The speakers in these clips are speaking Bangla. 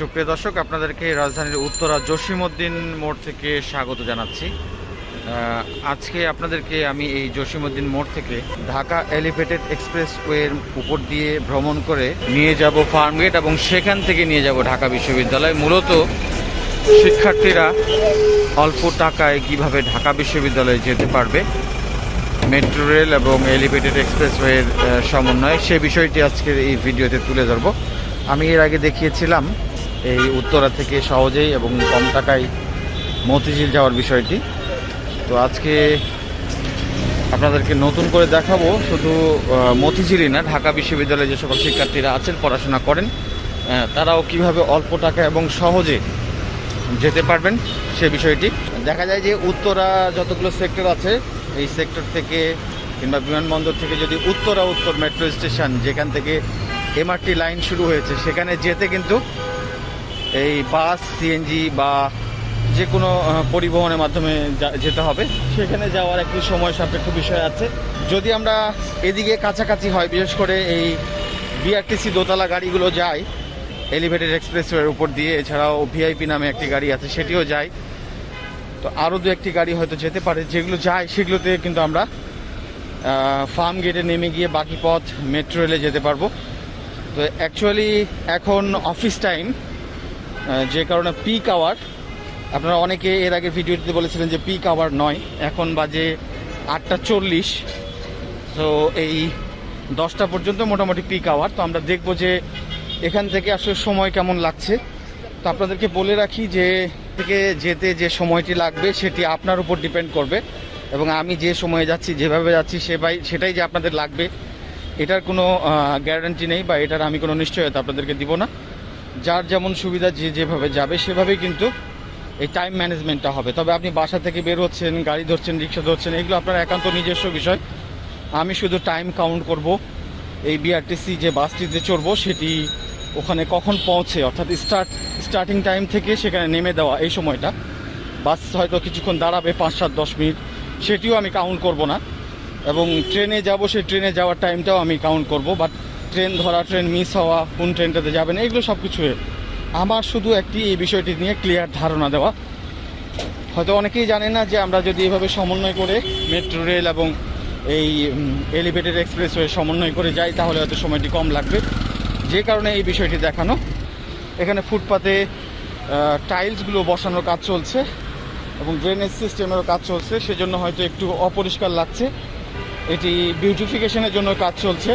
সুপ্রিয় দর্শক, আপনাদেরকে রাজধানীর উত্তরা জসিমউদ্দিন মোড় থেকে স্বাগত জানাচ্ছি। আজকে আপনাদেরকে আমি এই জসিমউদ্দিন মোড় থেকে ঢাকা এলিভেটেড এক্সপ্রেস ওয়ের উপর দিয়ে ভ্রমণ করে নিয়ে যাব ফার্মগেট এবং সেখান থেকে নিয়ে যাব ঢাকা বিশ্ববিদ্যালয়। মূলত শিক্ষার্থীরা অল্প টাকায় কীভাবে ঢাকা বিশ্ববিদ্যালয়ে যেতে পারবে, মেট্রো রেল এবং এলিভেটেড এক্সপ্রেসওয়ের সমন্বয়ে, সে বিষয়টি আজকের এই ভিডিওতে তুলে ধরব। আমি এর আগে দেখিয়েছিলাম এই উত্তরা থেকে সহজেই এবং কম টাকায় মতিঝিল যাওয়ার বিষয়টি। তো আজকে আপনাদেরকে নতুন করে দেখাবো, শুধু মতিঝিলই না, ঢাকা বিশ্ববিদ্যালয়ে যে সকল শিক্ষার্থীরা আছেন, পড়াশোনা করেন তারাও কীভাবে অল্প টাকা এবং সহজে যেতে পারবেন সে বিষয়টি। দেখা যায় যে উত্তরা যতগুলো সেক্টর আছে, এই সেক্টর থেকে কিংবা বিমানবন্দর থেকে যদি উত্তরা উত্তর মেট্রো স্টেশন, যেখান থেকে এমআরটি লাইন শুরু হয়েছে, সেখানে যেতে কিন্তু এই বাস সিএনজি বা যে কোনো পরিবহনের মাধ্যমে যেতে হবে, সেখানে যাওয়ার একটি সময় সাপেক্ষ বিষয় আছে। যদি আমরা এদিকে কাছাকাছি হয়, বিশেষ করে এই বিআরটিসি দোতলা গাড়িগুলো যায় এলিভেটেড এক্সপ্রেসওয়ের উপর দিয়ে, এছাড়াও ভিআইপি নামে একটি গাড়ি আছে, সেটিও যায়। তো আরও দু একটি গাড়ি হয়তো যেতে পারে, যেগুলো যায়, সেগুলোতে কিন্তু আমরা ফার্ম গেটে নেমে গিয়ে বাকি পথ মেট্রো রেলে যেতে পারব। তো অ্যাকচুয়ালি এখন অফিস টাইম যে কারণে পিক আওয়ার আপনারা অনেকে এর আগে ভিডিওতে বলেছিলেন যে পিক আওয়ার নয়, এখন বাজে আটটা চল্লিশ। তো এই দশটা পর্যন্ত মোটামুটি পিক আওয়ার তো আমরা দেখব যে এখান থেকে আসলে সময় কেমন লাগছে। তো আপনাদেরকে বলে রাখি যে, থেকে যেতে যে সময়টি লাগবে, সেটি আপনার উপর ডিপেন্ড করবে। এবং আমি যে সময়ে যাচ্ছি, যেভাবে যাচ্ছি সেটাই সেটাই যে আপনাদের লাগবে, এটার কোনো গ্যারান্টি নেই বা এটার আমি কোনো নিশ্চয়তা আপনাদেরকে দিব না। যার যেমন সুবিধা যে যেভাবে যাবে, সেভাবেই কিন্তু এই টাইম ম্যানেজমেন্টটা হবে। তবে আপনি বাসা থেকে বের হচ্ছেন, গাড়ি ধরছেন, রিক্সা ধরছেন, এগুলো আপনার একান্ত নিজস্ব বিষয়। আমি শুধু টাইম কাউন্ট করব। এই বিআরটিসি যে বাসটিতে চড়বো, সেটি ওখানে কখন পৌঁছে, অর্থাৎ স্টার্ট স্টার্টিং টাইম থেকে সেখানে নেমে দেওয়া এই সময়টা। বাস হয়তো কিছুক্ষণ দাঁড়াবে, পাঁচ, সাত, দশ মিনিট। সেটিও আমি কাউন্ট করব না। এবং ট্রেনে যাব, সেই ট্রেনে যাওয়ার টাইমটাও আমি কাউন্ট করব। বাট ট্রেন ধরা, ট্রেন মিস হওয়া, কোন ট্রেনটাতে যাবেন এগুলো সব কিছু আমার শুধু একটি এই বিষয়টি নিয়ে ক্লিয়ার ধারণা দেওয়া। হয়তো অনেকেই জানে না যে আমরা যদি এভাবে সমন্বয় করে মেট্রো রেল এবং এই এলিভেটেড এক্সপ্রেসওয়ে সমন্বয় করে যাই, তাহলে হয়তো সময়টি কম লাগবে। যে কারণে এই বিষয়টি দেখানো। এখানে ফুটপাতে টাইলসগুলো বসানোর কাজ চলছে এবং ড্রেনেজ সিস্টেমেরও কাজ চলছে, সেজন্য হয়তো একটু অপরিষ্কার লাগছে। এটি বিউটিফিকেশনের জন্য কাজ চলছে।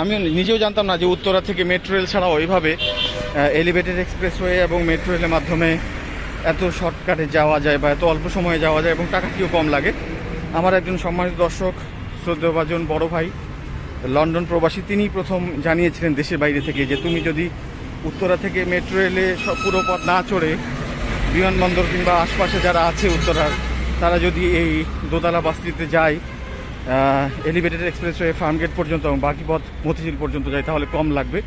আমি নিজেও জানতাম না যে উত্তরা থেকে মেট্রো রেল ছাড়াও ওইভাবে এলিভেটেড এক্সপ্রেসওয়ে এবং মেট্রো রেলের মাধ্যমে এত শর্টকাটে যাওয়া যায় বা এত অল্প সময়ে যাওয়া যায় এবং টাকাটিও কম লাগে। আমার একজন সম্মানিত দর্শক শ্রদ্ধেভাজন বড় ভাই, লন্ডন প্রবাসী তিনি প্রথম জানিয়েছিলেন দেশের বাইরে থেকে যে তুমি যদি উত্তরা থেকে মেট্রো রেলে পুরো পথ না চড়ে বিমানবন্দর কিংবা আশপাশে যারা আছে উত্তরার, তারা যদি এই দোতলা বাসটিতে যায় এলিভেটেড এক্সপ্রেসওয়ে ফার্মগেট পর্যন্ত এবং বাকি পথ মতিঝিল পর্যন্ত যায় তাহলে কম লাগবে।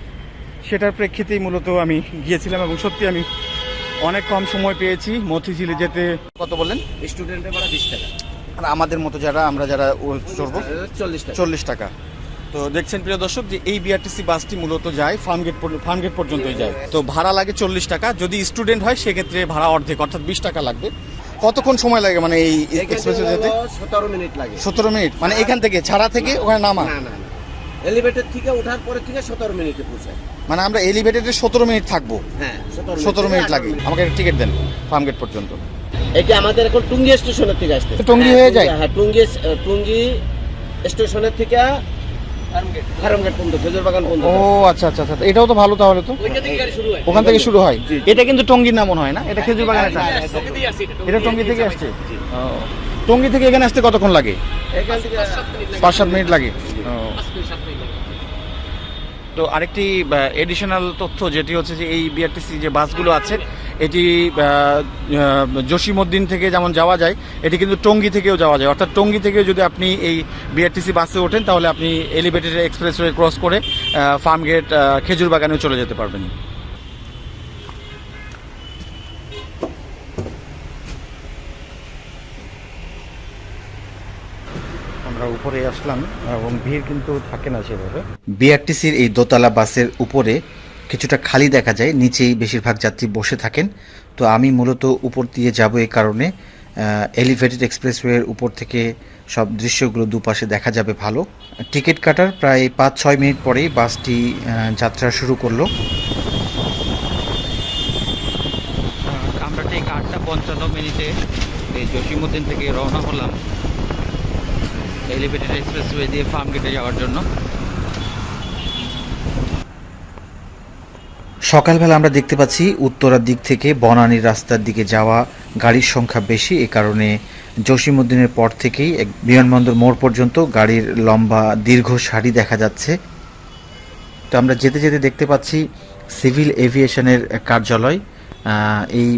সেটার প্রেক্ষিতেই মূলত আমি গিয়েছিলাম এবং সত্যি আমি অনেক কম সময় পেয়েছি মতিঝিলে যেতে। কত বললেন? স্টুডেন্টের ভাড়া বিশ টাকা। আর আমাদের মতো যারা আমরা যারা ও- চড়বো? চল্লিশ টাকা। চল্লিশ টাকা। তো দেখছেন প্রিয় দর্শক যে এই বিআরটিসি বাসটি মূলত যায় ফার্ম গেট ফার্মগেট ফার্মগেট পর্যন্তই যায়। তো ভাড়া লাগে চল্লিশ টাকা যদি স্টুডেন্ট হয় সেক্ষেত্রে ভাড়া অর্ধেক অর্থাৎ বিশ টাকা লাগবে। কতক্ষণ সময় লাগে মানে এই এক্সপ্রেসে যেতে? সতেরো মিনিট লাগে। সতেরো মিনিট। মানে এখান থেকে ছাড়া থেকে ওখানে নামা? না না এলিভেটর থেকে ওঠার পরে থেকে সতেরো মিনিটে পৌঁছায়। মানে আমরা এলিভেটেডে সতেরো মিনিট থাকব? হ্যাঁ সতেরো মিনিট। লাগে। আমাকে একটা টিকিট দেন ফার্ম গেট পর্যন্ত। এটা আমাদের এখন টুঙ্গি স্টেশনের থেকে আসতে। তো টুঙ্গি হয়ে যায়? হ্যাঁ টুঙ্গি টুঙ্গি স্টেশনের থেকে ও আচ্ছা আচ্ছা আচ্ছা। এটাও তো ভালো তাহলে তো। ওখান থেকে শুরু হয়? এটা কিন্তু টঙ্গির নামন হয় না? এটা খেজুর বাগানের এটা টঙ্গি থেকে আসছে। টঙ্গি থেকে এখানে আসতে কতক্ষণ লাগে? পাঁচ সাত মিনিট লাগে। তো আরেকটি এডিশনাল তথ্য যেটি হচ্ছে যে এই বিআরটিসি যে বাসগুলো আছে এটি জসিমউদ্দিন থেকে যেমন যাওয়া যায় এটি কিন্তু টঙ্গী থেকেও যাওয়া যায়। অর্থাৎ টঙ্গী থেকে যদি আপনি এই বিআরটিসি বাসে ওঠেন তাহলে আপনি এলিভেটেড এক্সপ্রেসওয়ে ক্রস করে ফার্মগেট খেজুর বাগানেও চলে যেতে পারবেন। আমরা উপরে আসলাম এবং ভিড় কিন্তু থাকে না সেভাবে। বিআরটিসির এই দোতলা বাসের উপরে কিছুটা খালি দেখা যায়, নিচেই বেশিরভাগ যাত্রী বসে থাকেন। তো আমি মূলত উপর দিয়ে যাব এই কারণে এলিভেটেড এক্সপ্রেসওয়ের উপর থেকে সব দৃশ্যগুলো দুপাশে দেখা যাবে ভালো। টিকিট কাটার প্রায় পাঁচ ছয় মিনিট পরেই বাসটি যাত্রা শুরু করল। আমরা ঠিক আটটা পঞ্চান্ন মিনিটে এই থেকে রওনা হলাম এলিভেটেড এক্সপ্রেসওয়ে দিয়ে ফার্ম গেটে যাওয়ার জন্য। সকালবেলা আমরা দেখতে পাচ্ছি উত্তরার দিক থেকে বনানীর রাস্তার দিকে যাওয়া গাড়ির সংখ্যা বেশি, এ কারণে জসিমুদ্দিনের পর থেকেই এক বিমানবন্দর মোড় পর্যন্ত গাড়ির লম্বা দীর্ঘ সারি দেখা যাচ্ছে। তো আমরা যেতে যেতে দেখতে পাচ্ছি সিভিল এভিয়েশনের কার্যালয়। এই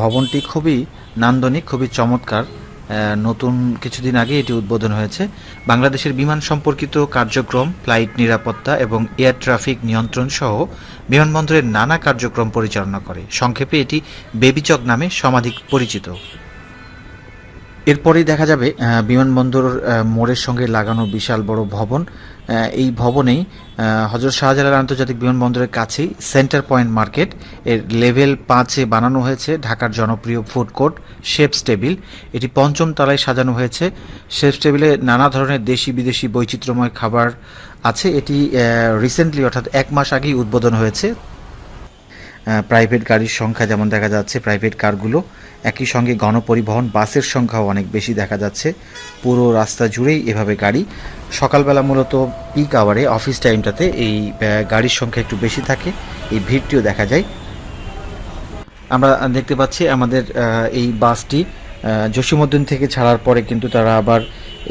ভবনটি খুবই নান্দনিক, খুবই চমৎকার। নতুন কিছুদিন আগে এটি উদ্বোধন হয়েছে। বাংলাদেশের বিমান সম্পর্কিত কার্যক্রম, ফ্লাইট নিরাপত্তা এবং এয়ার ট্রাফিক নিয়ন্ত্রণ সহ বিমানবন্দরের নানা কার্যক্রম পরিচালনা করে। সংক্ষেপে এটি বেবিচক নামে সমাধিক পরিচিত। এরপরেই দেখা যাবে বিমানবন্দর মোড়ের সঙ্গে লাগানো বিশাল বড় ভবন। এই ভবনেই হজরত শাহজালাল আন্তর্জাতিক বিমানবন্দরের কাছেই সেন্টার পয়েন্ট মার্কেট। এর লেভেল পাঁচে বানানো হয়েছে ঢাকার জনপ্রিয় ফুড কোর্ট শেপস টেবিল। এটি পঞ্চম তলায় সাজানো হয়েছে। শেপস টেবিলে নানা ধরনের দেশি বিদেশি বৈচিত্র্যময় খাবার আছে। এটি রিসেন্টলি অর্থাৎ এক মাস আগেই উদ্বোধন হয়েছে। প্রাইভেট গাড়ির সংখ্যা যেমন দেখা যাচ্ছে প্রাইভেট কারগুলো একই সঙ্গে গণপরিবহন বাসের সংখ্যাও অনেক বেশি দেখা যাচ্ছে। পুরো রাস্তা জুড়েই এভাবে গাড়ি। সকালবেলা মূলত পিক আওয়ারে অফিস টাইমটাতে এই গাড়ির সংখ্যা একটু বেশি থাকে। এই ভিড়টিও দেখা যায়। আমরা দেখতে পাচ্ছি আমাদের এই বাসটি আহ, জসীমউদ্দিন থেকে ছাড়ার পরে কিন্তু তারা আবার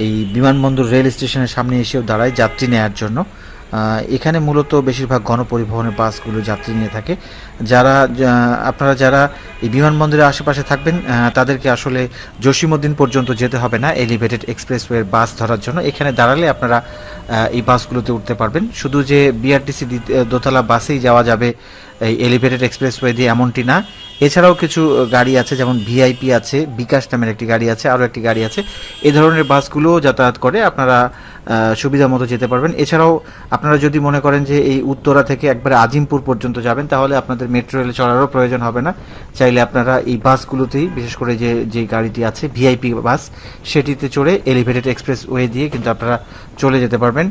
এই বিমানবন্দর রেল স্টেশনের সামনে এসেও দাঁড়ায় যাত্রী নেয়ার জন্য। এখানে মূলত বেশিরভাগ গণপরিবহনের বাসগুলো যাত্রী নিয়ে থাকে। যারা আপনারা যারা এই বিমানবন্দরের আশেপাশে থাকবেন তাদেরকে আসলে জসীমুদ্দিন পর্যন্ত যেতে হবে না এলিভেটেড এক্সপ্রেসওয়ের বাস ধরার জন্য। এখানে দাঁড়ালে আপনারা এই বাসগুলোতে উঠতে পারবেন। শুধু যে বিআরটিসি দোতলা বাসেই যাওয়া যাবে এই এলিভেটেড এক্সপ্রেসওয়ে দিয়ে এমনটি না। এছাড়াও কিছু গাড়ি আছে, যেমন ভিআইপি আছে, বিকাশ নামের একটি গাড়ি আছে, আরও একটি গাড়ি আছে। এ ধরনের বাসগুলোও যাতায়াত করে আপনারা সুবিধা মতো যেতে পারবেন। এছাড়াও আপনারা যদি মনে করেন যে এই উত্তরা থেকে একবারে আজিমপুর পর্যন্ত যাবেন, তাহলে আপনাদের মেট্রো রেলে চড়ারও প্রয়োজন হবে না। চাইলে আপনারা এই বাসগুলোতেই, বিশেষ করে যে যে গাড়িটি আছে ভিআইপি বাস, সেটিতে চড়ে এলিভেটেড এক্সপ্রেস ওয়ে দিয়ে কিন্তু আপনারা চলে যেতে পারবেন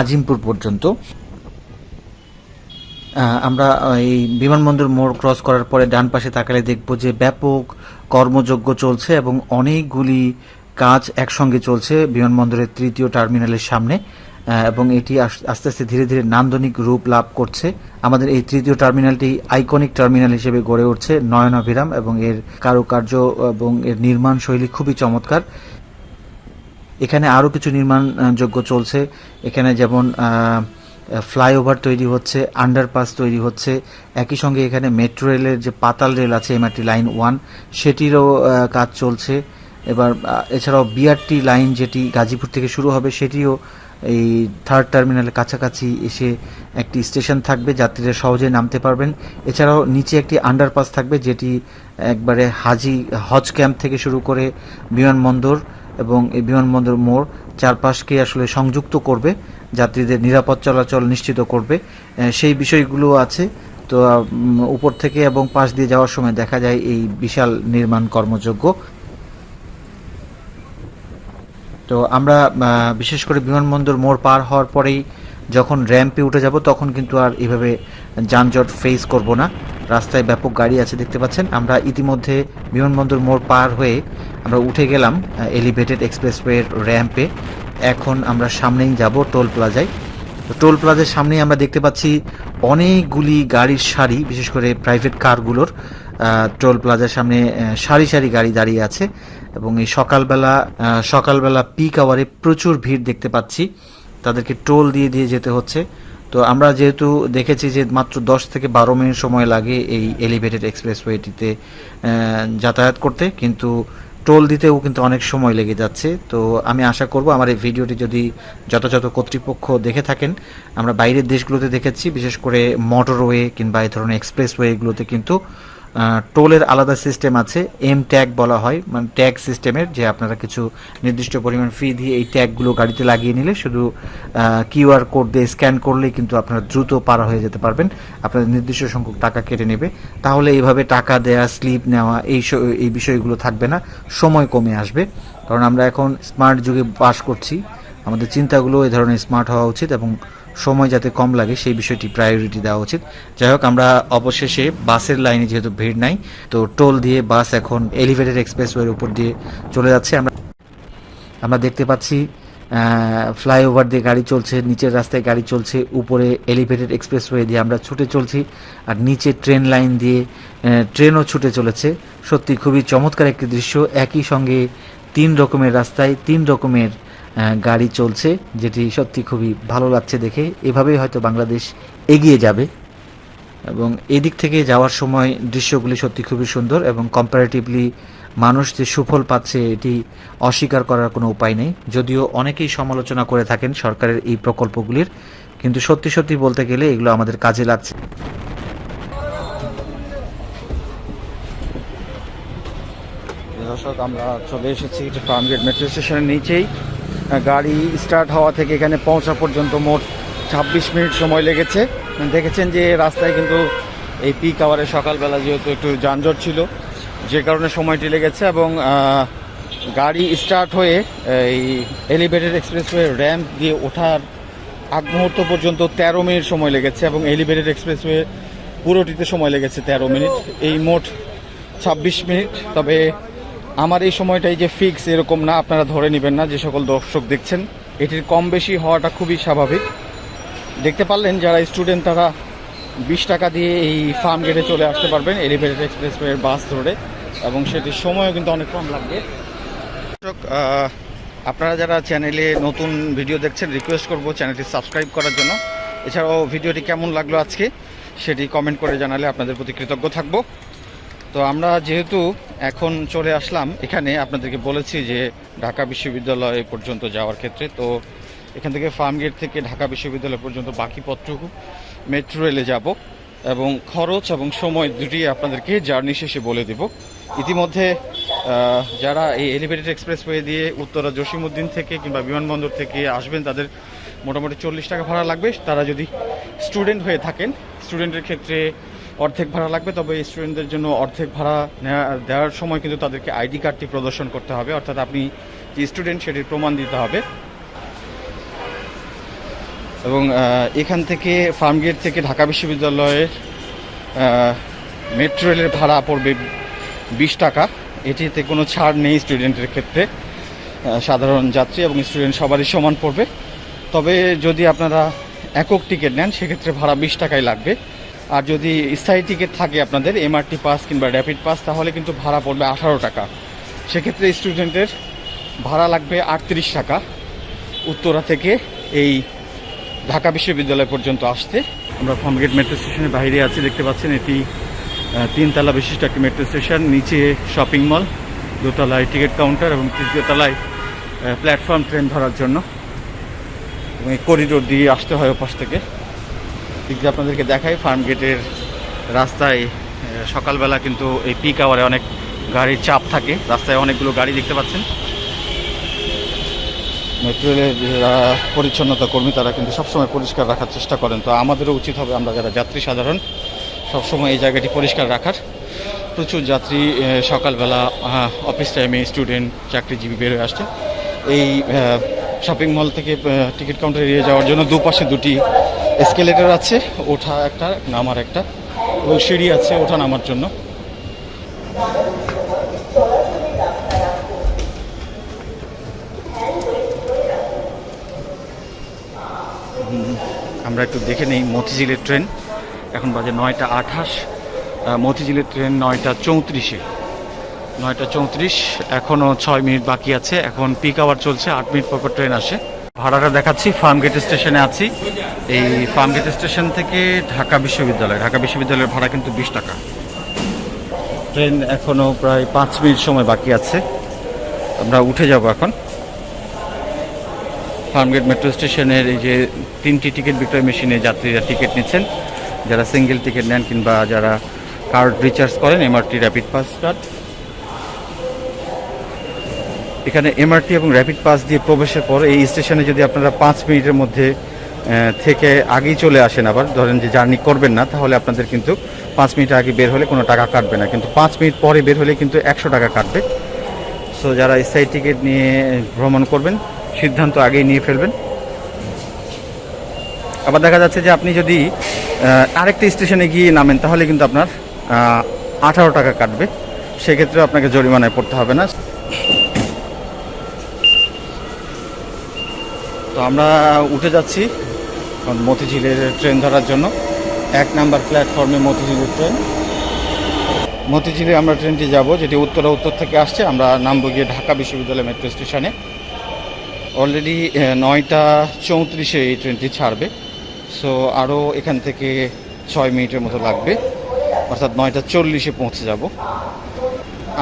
আজিমপুর পর্যন্ত। আমরা এই বিমানবন্দর মোড় ক্রস করার পরে ডান পাশে তাকালে দেখব যে ব্যাপক কর্মযজ্ঞ চলছে এবং অনেকগুলি কাজ একসঙ্গে চলছে বিমানবন্দরের তৃতীয় টার্মিনালের সামনে এবং এটি আস- আস্তে আস্তে ধীরে ধীরে নান্দনিক রূপ লাভ করছে। আমাদের এই তৃতীয় টার্মিনালটি আইকনিক টার্মিনাল হিসেবে গড়ে উঠছে নয়নাভিরাম এবং এর কারুকার্য এবং এর নির্মাণ শৈলী খুবই চমৎকার। এখানে আরও কিছু নির্মাণযোগ্য চলছে। এখানে যেমন ফ্লাইওভার তৈরি হচ্ছে আন্ডারপাস তৈরি হচ্ছে। একই সঙ্গে এখানে মেট্রো রেলের যে পাতাল রেল আছে এমআরটি লাইন ওয়ান সেটিরও কাজ চলছে। এবার এছাড়াও বিআরটি লাইন যেটি গাজীপুর থেকে শুরু হবে, সেটিও এই থার্ড টার্মিনালের কাছাকাছি এসে একটি স্টেশন থাকবে, যাত্রীরা সহজে নামতে পারবেন। এছাড়াও নিচে একটি আন্ডারপাস থাকবে, যেটি একবারে হাজি হজ ক্যাম্প থেকে শুরু করে বিমানবন্দর। এবং এই বিমানবন্দর মোড় চারপাশকে আসলে সংযুক্ত করবে, যাত্রীদের নিরাপদ চলাচল নিশ্চিত করবে। সেই বিষয়গুলো আছে। তো উপর থেকে এবং পাশ দিয়ে যাওয়ার সময় দেখা যায় এই বিশাল নির্মাণ কর্মযোগ্য। তো, আমরা বিশেষ করে বিমানবন্দর মোড় পার হওয়ার পরেই যখন র্যাম্পে উঠে যাব, তখন কিন্তু আর এভাবে যানজট ফেস করব না। রাস্তায় ব্যাপক গাড়ি আছে, দেখতে পাচ্ছেন। আমরা ইতিমধ্যে বিমানবন্দর মোড় পার হয়ে আমরা উঠে গেলাম এলিভেটেড এক্সপ্রেসওয়ের র্যাম্পে এখন আমরা সামনেই যাব টোল প্লাজায়। টোল প্লাজার সামনেই আমরা দেখতে পাচ্ছি অনেকগুলি গাড়ির সারি, বিশেষ করে প্রাইভেট কারগুলোর টোল প্লাজার সামনে সারি সারি গাড়ি দাঁড়িয়ে আছে এবং এই সকালবেলা সকালবেলা পিক আওয়ারে প্রচুর ভিড় দেখতে পাচ্ছি। তাদেরকে টোল দিয়ে দিয়ে যেতে হচ্ছে। তো আমরা যেহেতু দেখেছি যে মাত্র দশ থেকে বারো মিনিট সময় লাগে এই এলিভেটেড এক্সপ্রেসওয়েটিতে যাতায়াত করতে, কিন্তু টোল দিতেও কিন্তু অনেক সময় লেগে যাচ্ছে। তো আমি আশা করব আমার এই ভিডিওটি যদি যথাযথ কর্তৃপক্ষ দেখে থাকেন, আমরা বাইরের দেশগুলোতে দেখেছি, বিশেষ করে মোটরওয়ে কিংবা এই ধরনের এক্সপ্রেসওয়েগুলোতে কিন্তু টোলের আলাদা সিস্টেম আছে, এম ট্যাগ বলা হয় মানে ট্যাগ সিস্টেমের, যে আপনারা কিছু নির্দিষ্ট পরিমাণ ফি দিয়ে এই ট্যাগগুলো গাড়িতে লাগিয়ে নিলে শুধু কিউআর কোড দিয়ে স্ক্যান করলেই কিন্তু আপনারা দ্রুত পার হয়ে যেতে পারবেন, আপনাদের নির্দিষ্ট সংখ্যক টাকা কেটে নেবে। তাহলে এইভাবে টাকা দেয়া, স্লিপ নেওয়া, এই এই বিষয়গুলো থাকবে না, সময় কমে আসবে। কারণ আমরা এখন স্মার্ট যুগে বাস করছি, আমাদের চিন্তাগুলো এই ধরনের স্মার্ট হওয়া উচিত এবং সময় যাতে কম লাগে, সেই বিষয়টি প্রায়োরিটি দেওয়া উচিত। যাই হোক, আমরা অবশেষে বাসের লাইনে যেহেতু ভিড় নাই, তো টোল দিয়ে বাস এখন এলিভেটেড এক্সপ্রেসওয়ের উপর দিয়ে চলে যাচ্ছে। আমরা আমরা দেখতে পাচ্ছি ফ্লাইওভার দিয়ে গাড়ি চলছে, নিচের রাস্তায় গাড়ি চলছে, উপরে এলিভেটেড এক্সপ্রেসওয়ে দিয়ে আমরা ছুটে চলছি, আর নিচে ট্রেন লাইন দিয়ে ট্রেনও ছুটে চলেছে। সত্যি খুবই চমৎকার একটি দৃশ্য। একই সঙ্গে তিন রকমের রাস্তায়, তিন রকমের গাড়ি চলছে, যেটি সত্যি খুবই ভালো লাগছে দেখে। এভাবেই হয়তো বাংলাদেশ এগিয়ে যাবে। এবং এদিক থেকে যাওয়ার সময় দৃশ্যগুলি সত্যি খুবই সুন্দর এবং কম্পারেটিভলি মানুষ যে সুফল পাচ্ছে, এটি অস্বীকার করার কোনো উপায় নেই। যদিও অনেকেই সমালোচনা করে থাকেন সরকারের এই প্রকল্পগুলির, কিন্তু সত্যি সত্যি বলতে গেলে এগুলো আমাদের কাজে লাগছে। দর্শক, আমরা চলে এসেছি ফার্মগেট মেট্রো স্টেশনের নিচেই। গাড়ি স্টার্ট হওয়া থেকে এখানে পৌঁছা পর্যন্ত মোট ছাব্বিশ মিনিট সময় লেগেছে। দেখেছেন যে রাস্তায় কিন্তু এই পিক আওয়ারে সকালবেলা যেহেতু একটু যানজট ছিল, যে কারণে সময়টি লেগেছে এবং গাড়ি স্টার্ট হয়ে, এই এলিভেটেড এক্সপ্রেসওয়ে র্যাম্প দিয়ে ওঠার আগ মুহূর্ত পর্যন্ত তেরো মিনিট সময় লেগেছে এবং এলিভেটেড এক্সপ্রেসওয়ে পুরোটিতে সময় লেগেছে তেরো মিনিট। এই মোট ছাব্বিশ মিনিট। তবে আমার এই সময়টাই যে ফিক্স এরকম না আপনারা ধরে নেবেন না যে সকল দর্শক দেখছেন এটির কম বেশি হওয়াটা খুবই স্বাভাবিক। দেখতে পারলেন যারা স্টুডেন্ট তারা বিশ টাকা দিয়ে এই ফার্ম গেটে চলে আসতে পারবেন এলিভেটেড এক্সপ্রেসওয়ের বাস ধরে এবং সেটির সময়ও কিন্তু অনেক কম লাগবে। দর্শক, আপনারা যারা চ্যানেলে নতুন ভিডিও দেখছেন রিকোয়েস্ট করব চ্যানেলটি সাবস্ক্রাইব করার জন্য। এছাড়াও ভিডিওটি কেমন লাগল আজকে সেটি কমেন্ট করে জানালে আপনাদের প্রতি কৃতজ্ঞ থাকব। তো আমরা যেহেতু এখন চলে আসলাম, এখানে আপনাদেরকে বলেছি যে ঢাকা বিশ্ববিদ্যালয় পর্যন্ত যাওয়ার ক্ষেত্রে। তো এখান থেকে ফার্মগেট থেকে ঢাকা বিশ্ববিদ্যালয় পর্যন্ত বাকি পথটুকু মেট্রো রেলে যাব এবং খরচ এবং সময় দুটি আপনাদেরকে জার্নি শেষে বলে দেব। ইতিমধ্যে যারা এই এলিভেটেড এক্সপ্রেস এক্সপ্রেসওয়ে দিয়ে উত্তরা জসিমউদ্দিন থেকে কিংবা বিমানবন্দর থেকে আসবেন, তাদের মোটামুটি চল্লিশ টাকা ভাড়া লাগবে। তারা যদি স্টুডেন্ট হয়ে থাকেন স্টুডেন্টের ক্ষেত্রে অর্ধেক ভাড়া লাগবে, তবে স্টুডেন্টদের জন্য অর্ধেক ভাড়া দেওয়ার সময় কিন্তু তাদেরকে আইডি কার্ডটি প্রদর্শন করতে হবে, অর্থাৎ আপনি যে স্টুডেন্ট সেটির প্রমাণ দিতে হবে। এবং এখান থেকে ফার্মগেট থেকে ঢাকা বিশ্ববিদ্যালয়ের মেট্রো রেলের ভাড়া পড়বে বিশ টাকা। এটিতে কোনো ছাড় নেই স্টুডেন্টের ক্ষেত্রে। সাধারণ যাত্রী এবং স্টুডেন্ট সবারই সমান পড়বে। তবে যদি আপনারা একক টিকিট নেন, সেক্ষেত্রে ভাড়া বিশ টাকাই লাগবে। আর যদি স্থায়ী টিকিট থাকে আপনাদের এমআরটি পাস কিংবা র্যাপিড পাস তাহলে কিন্তু ভাড়া পড়বে আঠারো টাকা। সেক্ষেত্রে স্টুডেন্টের ভাড়া লাগবে আটত্রিশ টাকা। উত্তরা থেকে এই ঢাকা বিশ্ববিদ্যালয় পর্যন্ত আসতে। আমরা ফার্মগেট মেট্রো স্টেশনের বাইরে আছি, দেখতে পাচ্ছেন এটি তিনতলা বিশিষ্ট একটি মেট্রো স্টেশন নিচে শপিং মল দোতলায় টিকিট কাউন্টার এবং তৃতীয় তলায় প্ল্যাটফর্ম ট্রেন ধরার জন্য। করিডোর দিয়ে আসতে হয় ওপাশ থেকে। ঠিক যে আপনাদেরকে দেখাই ফার্ম গেটের রাস্তায় সকালবেলা কিন্তু এই পিক আওয়ারে অনেক গাড়ির চাপ থাকে। রাস্তায় অনেকগুলো গাড়ি দেখতে পাচ্ছেন। মেট্রো রেলের পরিচ্ছন্নতা কর্মী তারা কিন্তু সবসময় পরিষ্কার রাখার চেষ্টা করেন। তো আমাদেরও উচিত হবে আমরা যারা যাত্রী সাধারণ, সবসময় এই জায়গাটি পরিষ্কার রাখার। প্রচুর যাত্রী সকালবেলা অফিস টাইমে স্টুডেন্ট চাকরিজীবী বের হয়ে আসছে এই শপিং মল থেকে টিকিট কাউন্টারে এড়িয়ে যাওয়ার জন্য দুপাশে দুটি এসকেলেটর আছে, ওঠা একটা, নামার একটা, এবং সিঁড়ি আছে ওঠা নামার জন্য। আমরা একটু দেখে নেই মতিঝিলের ট্রেন। এখন বাজে নয়টা আঠাশ। মতিঝিলের ট্রেন নয়টা চৌত্রিশে। নয়টা চৌত্রিশ এখনও ছয় মিনিট বাকি আছে। এখন পিক আওয়ার চলছে, আট মিনিট পর ট্রেন আসে। ভাড়াটা দেখাচ্ছি, ফার্মগেট স্টেশনে আছি। এই ফার্মগেট স্টেশন থেকে ঢাকা বিশ্ববিদ্যালয়। ঢাকা বিশ্ববিদ্যালয়ের ভাড়া কিন্তু বিশ টাকা। ট্রেন এখনও প্রায় পাঁচ মিনিট সময় বাকি আছে। আমরা উঠে যাব এখন। ফার্মগেট মেট্রো স্টেশনের এই যে তিনটি টিকিট বিক্রয় মেশিনে যাত্রীরা টিকিট নিচ্ছেন। যারা সিঙ্গেল টিকিট নেন কিংবা যারা কার্ড রিচার্জ করেন এমআরটি র্যাপিড পাস কার্ড এখানে এমআরটি এবং র্যাপিড পাস দিয়ে প্রবেশের পর এই স্টেশনে যদি আপনারা পাঁচ মিনিটের মধ্যে থেকে আগেই চলে আসেন আবার, ধরেন যে জার্নি করবেন না, তাহলে আপনাদের কিন্তু পাঁচ মিনিট আগে বের হলে কোনো টাকা কাটবে না। কিন্তু পাঁচ মিনিট পরে বের হলে কিন্তু একশো টাকা কাটবে। সো যারা স্থায়ী টিকিট নিয়ে ভ্রমণ করবেন, সিদ্ধান্ত আগেই নিয়ে ফেলবেন। আবার দেখা যাচ্ছে যে আপনি যদি আরেকটা স্টেশনে গিয়ে নামেন, তাহলে কিন্তু আপনার আঠারো টাকা কাটবে। সেক্ষেত্রে আপনাকে জরিমানায় পড়তে হবে না। তো আমরা উঠে যাচ্ছি মতিঝিলের ট্রেন ধরার জন্য। এক নাম্বার প্ল্যাটফর্মে মতিঝিলের ট্রেন। মতিঝিলে আমরা ট্রেনটি যাব, যেটি উত্তরা উত্তর থেকে আসছে। আমরা নামবো গিয়ে ঢাকা বিশ্ববিদ্যালয় মেট্রো স্টেশনে অলরেডি নয়টা চৌত্রিশে এই ট্রেনটি ছাড়বে। সো আরও এখান থেকে ছয় মিনিটের মতো লাগবে। অর্থাৎ নয়টা চল্লিশে পৌঁছে যাব।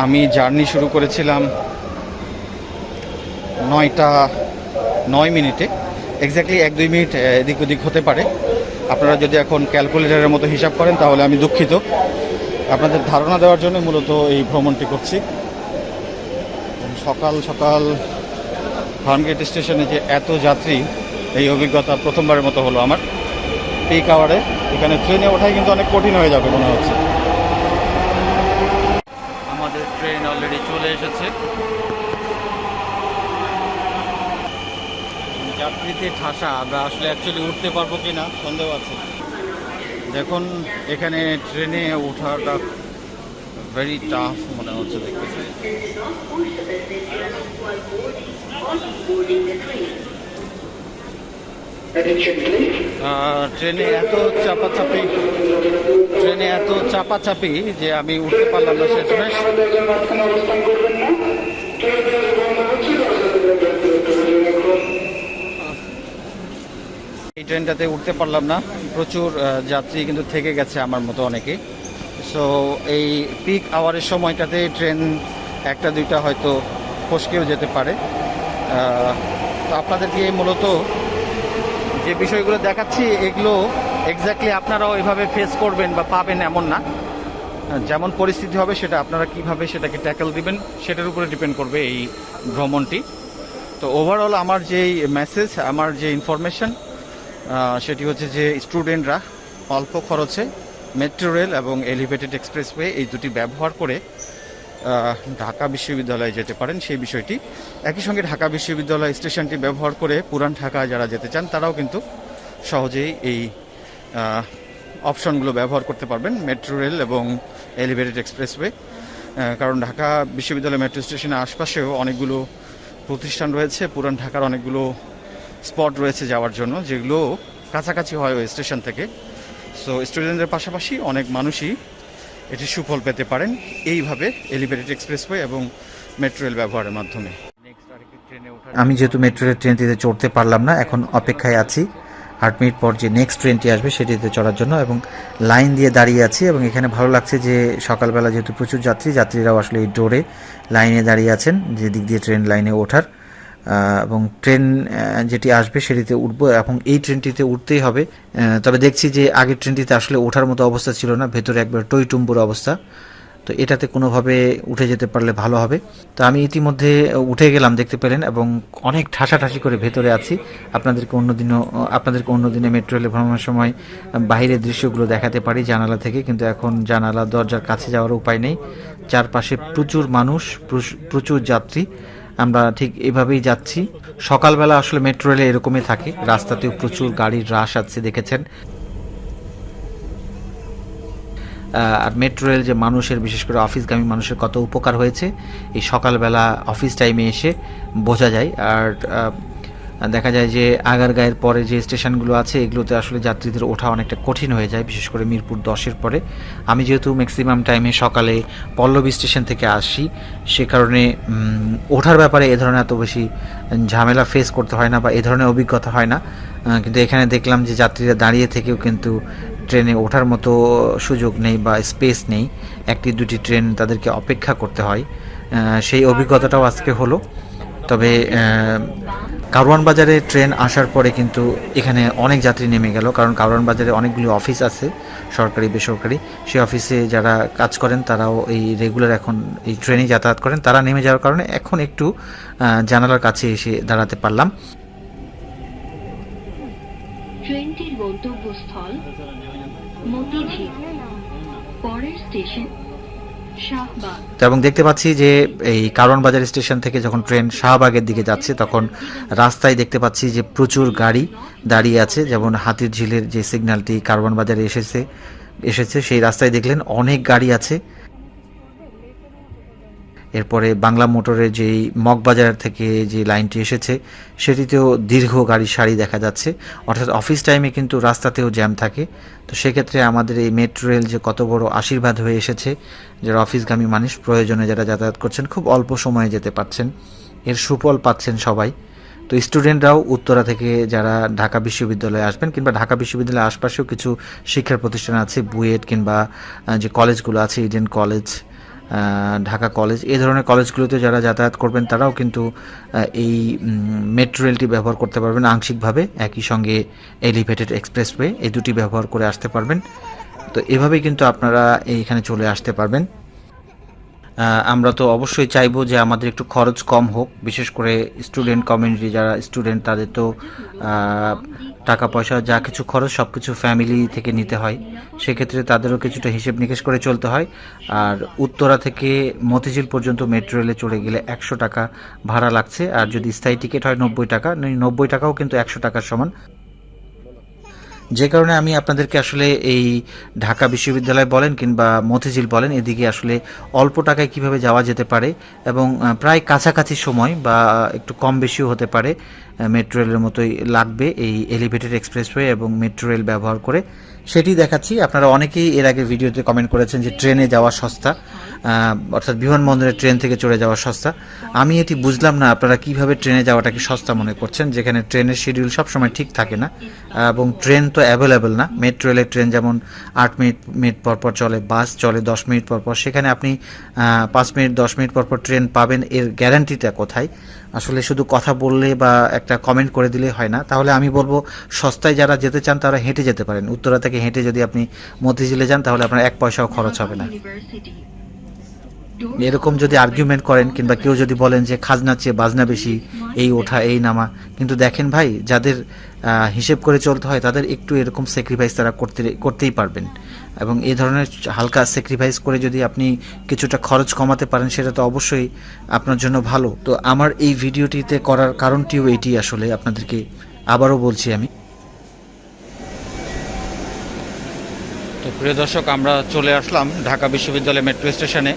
আমি জার্নি শুরু করেছিলাম নয়টা নয় মিনিটে। এক্স্যাক্টলি এক দুই মিনিট এদিক ওদিক হতে পারে। আপনারা যদি এখন ক্যালকুলেটরের মতো হিসাব করেন, তাহলে আমি দুঃখিত। আপনাদের ধারণা দেওয়ার জন্য মূলত এই ভ্রমণটি করছি। সকাল সকাল ফার্মগেট স্টেশনে যে এত যাত্রী, এই অভিজ্ঞতা প্রথমবারের মতো হলো আমার। পিক আওয়ারে এখানে ট্রেনে ওঠাই কিন্তু অনেক কঠিন হয়ে যাবে মনে হচ্ছে। আমাদের ট্রেন অলরেডি চলে এসেছে। যাত্রীতে ঠাসা আমরা আসলে অ্যাকচুয়ালি উঠতে পারব কি না সন্দেহ আছে। দেখুন এখানে ট্রেনে ওঠাটা ভেরি টাফ মনে হচ্ছে দেখতেছি ট্রেনে এত চাপাচাপি ট্রেনে এত চাপাচাপি যে আমি উঠতে পারলাম না শেষমেশ এই ট্রেনটাতে উঠতে পারলাম না। প্রচুর যাত্রী কিন্তু থেকে গেছে আমার মতো অনেকে সো এই পিক আওয়ারের সময়টাতে ট্রেন একটা, দুইটা হয়তো ফসকেও যেতে পারে। তো আপনাদেরকে মূলত যে বিষয়গুলো দেখাচ্ছি, এগুলো এক্স্যাক্টলি আপনারাও এভাবে ফেস করবেন বা পাবেন এমন না। যেমন পরিস্থিতি হবে সেটা আপনারা কীভাবে সেটাকে ট্যাকেল দিবেন, সেটার উপরে ডিপেন্ড করবে এই ভ্রমণটি। তো ওভারঅল আমার যেই মেসেজ আমার যে ইনফরমেশন সেটি হচ্ছে যে স্টুডেন্টরা অল্প খরচে মেট্রো রেল এবং এলিভেটেড এক্সপ্রেসওয়ে এই দুটি ব্যবহার করে ঢাকা বিশ্ববিদ্যালয়ে যেতে পারেন। সেই বিষয়টি একই সঙ্গে ঢাকা বিশ্ববিদ্যালয় স্টেশনটি ব্যবহার করে পুরান ঢাকা যারা যেতে চান, তারাও কিন্তু সহজেই এই অপশনগুলো ব্যবহার করতে পারবেন, মেট্রো রেল এবং এলিভেটেড এক্সপ্রেসওয়ে। কারণ ঢাকা বিশ্ববিদ্যালয় মেট্রো স্টেশনের আশপাশেও অনেকগুলো প্রতিষ্ঠান রয়েছে, পুরান ঢাকার অনেকগুলো স্পট রয়েছে যাওয়ার জন্য, যেগুলো কাছাকাছি হয় ওই স্টেশন থেকে। সো স্টুডেন্টদের পাশাপাশি অনেক মানুষই এটি সুফল পেতে পারেন এইভাবে এলিভেটেড এক্সপ্রেসওয়ে এবং মেট্রো রেল ব্যবহারের মাধ্যমে। আমি যেহেতু মেট্রোরেল ট্রেনটিতে চড়তে পারলাম না, এখন অপেক্ষায় আছি। আট মিনিট পর যে নেক্সট ট্রেনটি আসবে সেটিতে চড়ার জন্য এবং লাইন দিয়ে দাঁড়িয়ে আছি এবং এখানে ভালো লাগছে যে সকালবেলা যেহেতু প্রচুর যাত্রী, যাত্রীরাও আসলে এই ডোরে লাইনে দাঁড়িয়ে আছেন, যে দিক দিয়ে ট্রেন লাইনে ওঠার। এবং ট্রেন যেটি আসবে সেটিতে উঠব এবং এই ট্রেনটিতে উঠতেই হবে। তবে দেখছি যে আগের ট্রেনটিতে আসলে ওঠার মতো অবস্থা ছিল না, ভেতরে একবার টইটুম্বুর অবস্থা। তো এটাতে কোনোভাবে উঠে যেতে পারলে ভালো হবে। তো আমি ইতিমধ্যে উঠে গেলাম, দেখতে পেলেন, এবং অনেক ঠাসাঠাসি করে ভেতরে আছি। আপনাদেরকে অন্যদিনও, আপনাদেরকে অন্যদিনে মেট্রো রেলে ভ্রমণের সময় বাইরের দৃশ্যগুলো দেখাতে পারি জানালা থেকে, কিন্তু এখন জানালা, দরজার কাছে যাওয়ার উপায় নেই। চারপাশে প্রচুর মানুষ প্রচুর যাত্রী। আমরা ঠিক এভাবেই যাচ্ছি। সকালবেলা আসলে মেট্রো রেলে এরকমই থাকে। রাস্তাতেও প্রচুর গাড়ির রাশ আছে দেখেছেন। আর মেট্রো রেল যে মানুষের, বিশেষ করে অফিসগামী মানুষের কত উপকার হয়েছে, এই সকালবেলা অফিস টাইমে এসে বোঝা যায়। আর দেখা যায় যে আগারগাঁয়ের পরে যে স্টেশনগুলো আছে এগুলোতে আসলে যাত্রীদের ওঠা অনেকটা কঠিন হয়ে যায় বিশেষ করে মিরপুর দশের পরে। আমি যেহেতু ম্যাক্সিমাম টাইমে সকালে পল্লবী স্টেশন থেকে আসি সে কারণে ওঠার ব্যাপারে এ ধরনের এত বেশি ঝামেলা ফেস করতে হয় না বা এ ধরনের অভিজ্ঞতা হয় না। কিন্তু এখানে দেখলাম যে যাত্রীরা দাঁড়িয়ে থেকেও কিন্তু ট্রেনে ওঠার মতো সুযোগ নেই বা স্পেস নেই। একটি দুটি ট্রেন তাদেরকে অপেক্ষা করতে হয়। সেই অভিজ্ঞতাটাও আজকে হলো। তবে কারওয়ান বাজারে ট্রেন আসার পরে কিন্তু এখানে অনেক যাত্রী নেমে গেল, কারণ কারওয়ান বাজারে অনেকগুলি অফিস আছে, সরকারি, বেসরকারি। সেই অফিসে যারা কাজ করেন, তারাও এই রেগুলার এখন এই ট্রেনে যাতায়াত করেন। তারা নেমে যাওয়ার কারণে এখন একটু জানালার কাছে এসে দাঁড়াতে পারলাম। ট্রেনটির গন্তব্যস্থল মতিঝিল পরের স্টেশন এবং দেখতে পাচ্ছি যে এই কারণ বাজার স্টেশন থেকে যখন ট্রেন শাহবাগের দিকে যাচ্ছে, তখন রাস্তায় দেখতে পাচ্ছি যে প্রচুর গাড়ি দাঁড়িয়ে আছে। যেমন হাতির ঝিলের যে সিগন্যালটি কারওয়ান বাজারে এসেছে এসেছে, সেই রাস্তায় দেখলেন অনেক গাড়ি আছে। এরপরে বাংলা মোটরের যেই মগবাজার থেকে যে লাইনটি এসেছে, সেটিতেও দীর্ঘ গাড়ি সারি দেখা যাচ্ছে। অর্থাৎ অফিস টাইমে কিন্তু রাস্তাতেও জ্যাম থাকে। তো সেক্ষেত্রে আমাদের এই মেট্রো রেল যে কত বড় আশীর্বাদ হয়ে এসেছে, যারা অফিসগামী মানুষ, প্রয়োজনে যারা যাতায়াত করছেন, খুব অল্প সময়ে যেতে পারছেন। এর সুফল পাচ্ছেন সবাই। তো স্টুডেন্টরাও উত্তরা থেকে যারা ঢাকা বিশ্ববিদ্যালয়ে আসবেন কিংবা ঢাকা বিশ্ববিদ্যালয়ের আশপাশেও কিছু শিক্ষার প্রতিষ্ঠান আছে, বুয়েট কিংবা যে কলেজগুলো আছে, ইডেন কলেজ ঢাকা কলেজ, এই ধরনের কলেজগুলোতে যারা যাতায়াত করবেন, তারাও কিন্তু এই মেট্রো রেলটি ব্যবহার করতে পারবেন আংশিকভাবে, একই সঙ্গে এলিভেটেড এক্সপ্রেসওয়ে এই দুটি ব্যবহার করে আসতে পারবেন। তো এভাবেই কিন্তু আপনারা এইখানে চলে আসতে পারবেন। আমরা তো অবশ্যই চাইব যে আমাদের একটু খরচ কম হোক, বিশেষ করে স্টুডেন্ট কমিউনিটি যারা স্টুডেন্ট তাদের তো টাকা পয়সা যা কিছু খরচ সব কিছু ফ্যামিলি থেকে নিতে হয়। সেক্ষেত্রে তাদেরও কিছুটা হিসেব নিকেশ করে চলতে হয়। আর উত্তরা থেকে মতিঝিল পর্যন্ত মেট্রো রেলে চলে গেলে একশো টাকা ভাড়া লাগছে। আর যদি স্থায়ী টিকিট হয় নব্বই টাকা নব্বই টাকাও কিন্তু একশো টাকার সমান। যে কারণে আমি আপনাদেরকে আসলে এই ঢাকা বিশ্ববিদ্যালয় বলেন কিংবা মতিঝিল বলেন, এদিকে আসলে অল্প টাকায় কীভাবে যাওয়া যেতে পারে এবং প্রায় কাছাকাছি সময় বা একটু কম বেশিও হতে পারে। মেট্রো রেলের মতোই লাগবে এই এলিভেটেড এক্সপ্রেসওয়ে এবং মেট্রো রেল ব্যবহার করে। সেটি দেখাচ্ছি। আপনারা অনেকেই এর আগে ভিডিওতে কমেন্ট করেছেন যে ট্রেনে যাওয়া সস্তা অর্থাৎ বিমানবন্দরে ট্রেন থেকে চলে যাওয়া সস্তা। আমি এটি বুঝলাম না, আপনারা কীভাবে ট্রেনে যাওয়াটাকে সস্তা মনে করছেন? যেখানে ট্রেনের শিডিউল সবসময় ঠিক থাকে না, এবং ট্রেন তো অ্যাভেলেবেল না। মেট্রো রেলের ট্রেন যেমন আট মিনিট মিনিট পর পর চলে, বাস চলে দশ মিনিট পর পর। সেখানে আপনি পাঁচ মিনিট, দশ মিনিট পর পর ট্রেন পাবেন। এর গ্যারান্টিটা কোথায়? আসলে শুধু কথা বললে বা একটা কমেন্ট করে দিলে হয় না। তাহলে আমি বলব, সস্তায় যারা যেতে চান তারা হেঁটে যেতে পারেন। উত্তরা থেকে হেঁটে যদি আপনি মতিঝিলে যান, তাহলে আপনার এক পয়সাও খরচ হবে না। এরকম যদি আর্গুমেন্ট করেন কিংবা কেউ যদি বলেন যে খাজনা চেয়ে বাজনা বেশি, এই ওঠা, এই নামা, কিন্তু দেখেন ভাই, যাদের হিসেব করে চলতে হয়, তাদের একটু এরকম স্যাক্রিফাইস তারা করতে, করতেই পারবেন। এবং এই ধরনের হালকা স্যাক্রিফাইস করে যদি আপনি কিছুটা খরচ কমাতে পারেন, সেটা তো অবশ্যই আপনার জন্য ভালো। তো আমার এই ভিডিওটিতে করার কারণটিও এটি আসলে আপনাদেরকে আবারও বলছি আমি। তো প্রিয় দর্শক, আমরা চলে আসলাম ঢাকা বিশ্ববিদ্যালয় মেট্রো স্টেশনে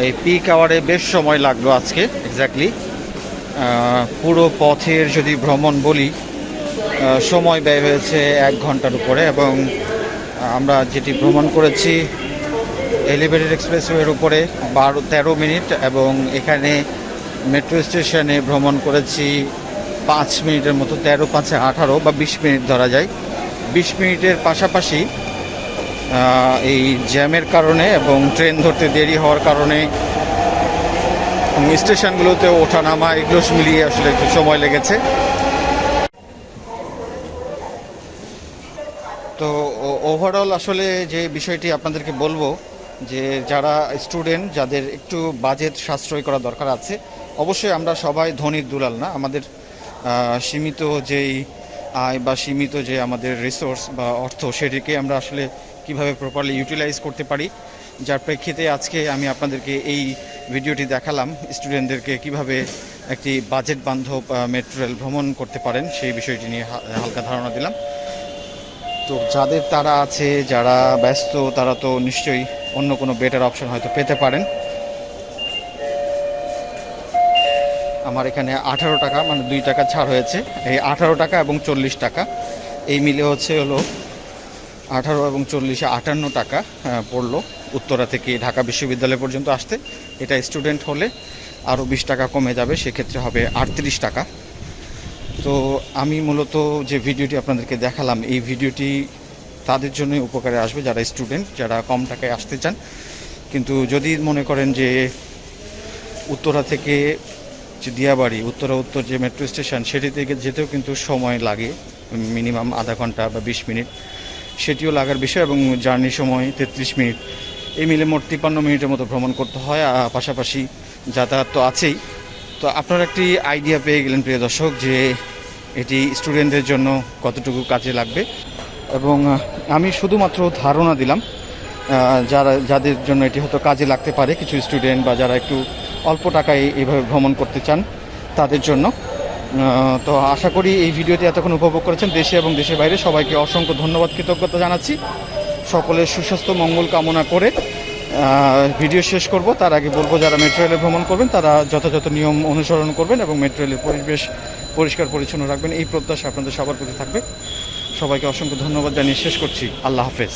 এই পিক আওয়ারে বেশ সময় লাগল আজকে এক্স্যাক্টলি পুরো পথের যদি ভ্রমণ বলি সময় ব্যয় হয়েছে এক ঘণ্টার উপরে এবং আমরা যেটি ভ্রমণ করেছি এলিভেটেড এক্সপ্রেসওয়ের উপরে বারো, তেরো মিনিট এবং এখানে মেট্রো স্টেশনে ভ্রমণ করেছি পাঁচ মিনিটের মতো, তেরো, পাঁচে আঠারো বা বিশ মিনিট ধরা যায়। বিশ মিনিটের পাশাপাশি এই জ্যামের কারণে এবং ট্রেন ধরতে দেরি হওয়ার কারণে স্টেশনগুলোতে ওঠা নামা, এগুলো মিলিয়ে আসলে একটু সময় লেগেছে। তো ওভারঅল আসলে যে বিষয়টি আপনাদেরকে বলব, যে যারা স্টুডেন্ট যাদের একটু বাজেট সাশ্রয় করা দরকার আছে, অবশ্যই আমরা সবাই ধনীর দুলাল না, আমাদের সীমিত যেই আয় বা সীমিত যে আমাদের রিসোর্স বা অর্থ, সেটিকে আমরা আসলে কীভাবে প্রপারলি ইউটিলাইজ করতে পারি, যার প্রেক্ষিতে আজকে আমি আপনাদেরকে এই ভিডিওটি দেখালাম স্টুডেন্টদেরকে কীভাবে একটি বাজেট বান্ধব মেট্রো রেল ভ্রমণ করতে পারেন, সেই বিষয়টি নিয়ে হালকা ধারণা দিলাম। তো যাদের তারা আছে, যারা ব্যস্ত, তারা তো নিশ্চয়ই অন্য কোনো বেটার অপশন হয়তো পেতে পারেন। আমার এখানে আঠারো টাকা মানে দুই টাকা ছাড় হয়েছে। এই আঠারো টাকা এবং চল্লিশ টাকা। এই মিলে হচ্ছে হলো আঠারো এবং চল্লিশে আটান্ন টাকা পড়ল। উত্তরা থেকে ঢাকা বিশ্ববিদ্যালয় পর্যন্ত আসতে। এটা স্টুডেন্ট হলে আরও বিশ টাকা কমে যাবে, সেক্ষেত্রে হবে আটত্রিশ টাকা। তো আমি মূলত যে ভিডিওটি আপনাদেরকে দেখালাম, এই ভিডিওটি তাদের জন্যই উপকারে আসবে যারা স্টুডেন্ট, যারা কম টাকায় আসতে চান। কিন্তু যদি মনে করেন যে উত্তরা থেকে যে দিয়াবাড়ি, উত্তরা উত্তর যে মেট্রো স্টেশন, সেটি থেকে যেতেও কিন্তু সময় লাগে, মিনিমাম আধা ঘণ্টা বা বিশ মিনিট। সেটিও লাগার বিষয় এবং জার্নির সময় তেত্রিশ মিনিট। এই মিলে মোট তিপ্পান্ন মিনিটের মতো ভ্রমণ করতে হয় পাশাপাশি যাতায়াত তো আছেই। তো আপনারা একটি আইডিয়া পেয়ে গেলেন প্রিয় দর্শক যে এটি স্টুডেন্টদের জন্য কতটুকু কাজে লাগবে। এবং আমি শুধুমাত্র ধারণা দিলাম যারা, যাদের জন্য এটি হয়তো কাজে লাগতে পারে, কিছু স্টুডেন্ট বা যারা একটু অল্প টাকায় এইভাবে ভ্রমণ করতে চান, তাদের জন্য। তো আশা করি এই ভিডিওটি এতক্ষণ উপভোগ করেছেন দেশে এবং দেশের বাইরে। সবাইকে অসংখ্য ধন্যবাদ, কৃতজ্ঞতা জানাচ্ছি। সকলের সুস্বাস্থ্য, মঙ্গল কামনা করে ভিডিও শেষ করব। তার আগে বলব, যারা মেট্রো রেলে ভ্রমণ করবেন, তারা যথাযথ নিয়ম অনুসরণ করবেন এবং মেট্রো রেলের পরিবেশ পরিষ্কার পরিচ্ছন্ন রাখবেন। এই প্রত্যাশা আপনাদের সবার প্রতি থাকবে। সবাইকে অসংখ্য ধন্যবাদ জানিয়ে শেষ করছি। আল্লাহ হাফেজ।